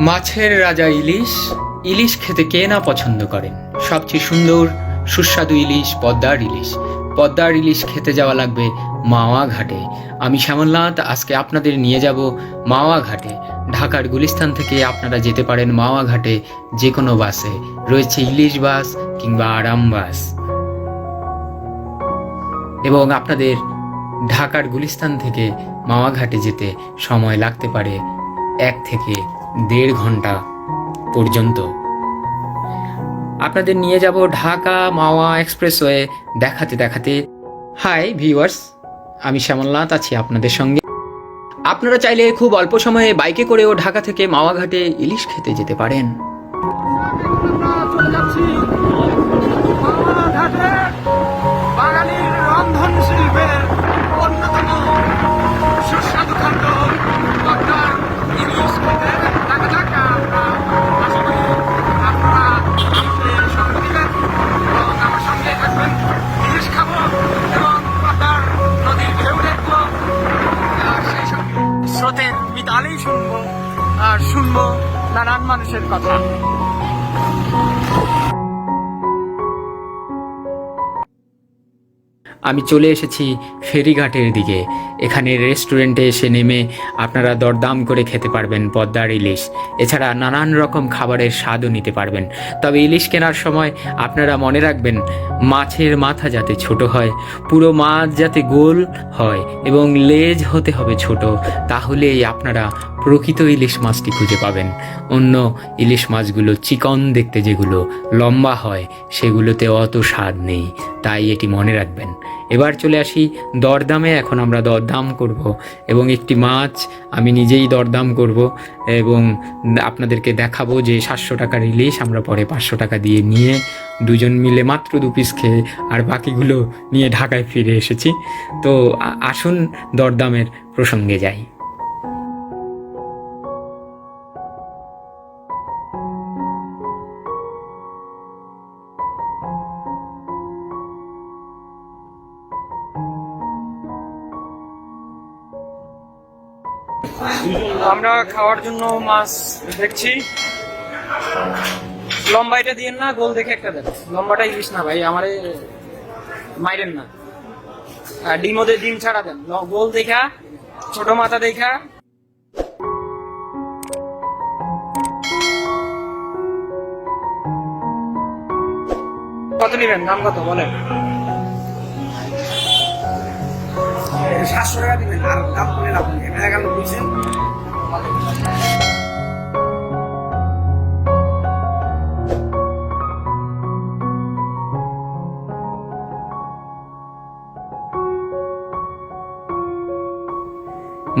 মাছের রাজা ইলিশ। ইলিশ খেতে কে না পছন্দ করেন? সবচেয়ে সুন্দর, সুস্বাদু ইলিশ পদ্মার ইলিশ। পদ্মার ইলিশ খেতে যাওয়া লাগবে মাওয়া ঘাটে। আমি শ্যামলনাথ, আজকে আপনাদের নিয়ে যাব মাওয়া ঘাটে। ঢাকার গুলিস্তান থেকে আপনারা যেতে পারেন মাওয়া ঘাটে যে কোনো বাসে। রয়েছে ইলিশ বাস কিংবা আরাম বাস। এবং আপনাদের ঢাকার গুলিস্তান থেকে মাওয়া ঘাটে যেতে সময় লাগতে পারে এক থেকে দেড় ঘণ্টা পর্যন্ত। আপনাদের নিয়ে যাব ঢাকা মাওয়া এক্সপ্রেসওয়ে দেখাতে দেখাতে। হাই ভিউয়ার্স, আমি শ্যামলনাথ, আছি আপনাদের সঙ্গে। আপনারা চাইলে খুব অল্প সময়ে বাইকে করেও ঢাকা থেকে মাওয়া ঘাটে ইলিশ খেতে যেতে পারেন। বাঙালির রন্ধন শিল্পের অন্যতম সুস্বাদু খাদ্য আর শুনব নানান মানুষের কথা। আমি চলে এসেছি ফেরিঘাটের দিকে। এখানে রেস্টুরেন্টে এসে নেমে আপনারা দরদাম করে খেতে পারবেন পদ্মার ইলিশ। এছাড়া নানান রকম খাবারের স্বাদও নিতে পারবেন। তবে ইলিশ কেনার সময় আপনারা মনে রাখবেন, মাছের মাথা যাতে ছোট হয়, পুরো মাছ যাতে গোল হয় এবং লেজ হতে হবে ছোট, তাহলেই আপনারা প্রকৃত ইলিশ মাছটি খুঁজে পাবেন। অন্য ইলিশ মাছগুলো চিকন দেখতে যেগুলো লম্বা হয়, সেগুলোতে অত স্বাদ নেই, তাই এটি মনে রাখবেন। এবার চলে আসি দরদামে, এখন আমরা দরদাম করব এবং একটি মাছ আমি নিজেই দরদাম করব এবং আপনাদেরকে দেখাবো যে সাতশো টাকার ইলিশ আমরা পরে পাঁচশো টাকা দিয়ে নিয়ে দুজন মিলে মাত্র দু পিস খেয়ে আর বাকিগুলো নিয়ে ঢাকায় ফিরে এসেছি। তো আসুন দরদামের প্রসঙ্গে যাই। আমরা খাওয়ার জন্য মাছ দেখছি। লম্বা এটা দিয়েন না, গোল দেখে একটা দেন লম্বাটা ইলিশ না ভাই, আমারে মাইরেন না। ডিম ওদের ডিম ছাড়া দেন। গোল দেখা, ছোট মাথা দেখা। কত নেবেন? দাম কত? বলেন। সাতশো টাকা দিবেন। আর দাম বুঝছেন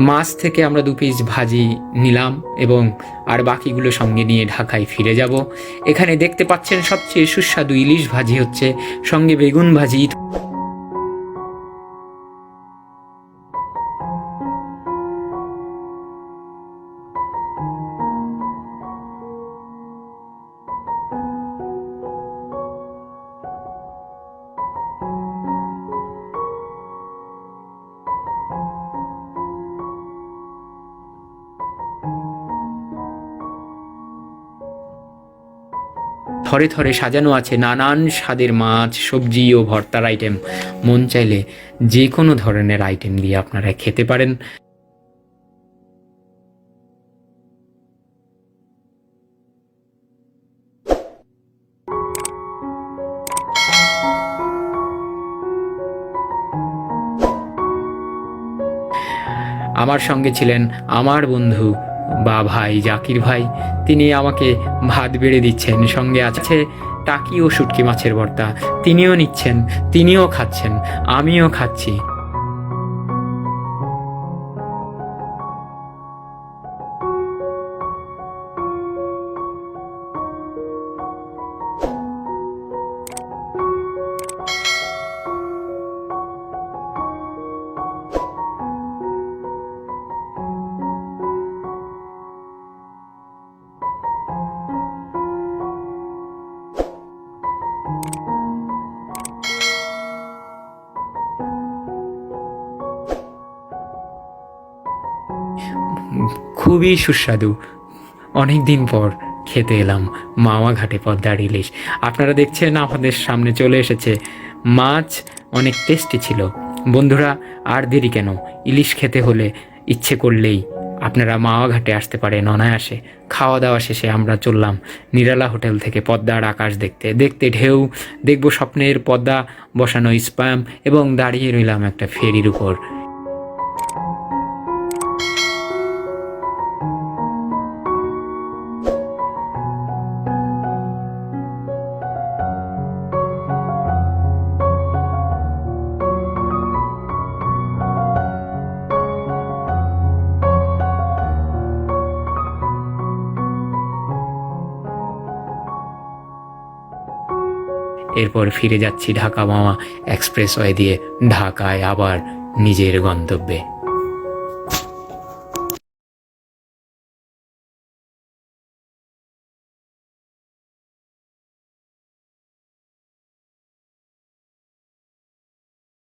মাছ থেকে আমরা দু পিস ভাজি নিলাম এবং আর বাকিগুলো সঙ্গে নিয়ে ঢাকায় ফিরে যাব। এখানে দেখতে পাচ্ছেন সবচেয়ে সুস্বাদু ইলিশ ভাজি হচ্ছে সঙ্গে বেগুন ভাজি। থরে থরে সাজানো আছে নানান স্বাদের মাছ, সবজি ও ভর্তার আইটেম মন চাইলে যে কোনো ধরনের আইটেম দিয়ে আপনারা খেতে পারেন। আমার সঙ্গে ছিলেন আমার বন্ধু বা ভাই জাকির ভাই, তিনি আমাকে ভাত বেড়ে দিচ্ছেন, সঙ্গে আছে টাকি ও শুটকি মাছের ভর্তা। তিনিও নিচ্ছেন, তিনিও খাচ্ছেন, আমিও খাচ্ছি। খুবই সুস্বাদু। অনেক দিন পর খেতে এলাম মাওয়া ঘাটে পদ্মার ইলিশ। আপনারা দেখছেন, আমাদের সামনে চলে এসেছে মাছ অনেক টেস্টি ছিল। বন্ধুরা, আর দেরি কেন? ইলিশ খেতে হলে ইচ্ছে করলেই আপনারা মাওয়া ঘাটে আসতে পারেন অনায়াসে। খাওয়া দাওয়া শেষে আমরা চললাম নিরালা হোটেল থেকে পদ্মার আকাশ দেখতে। দেখতে ঢেউ, দেখব স্বপ্নের পদ্মা, বসানো স্প্যাম এবং দাঁড়িয়ে রইলাম একটা ফেরির উপর। এরপর ফিরে যাচ্ছি ঢাকা মামা এক্সপ্রেসওয়ে দিয়ে ঢাকায় আবার নিজের গন্তব্যে।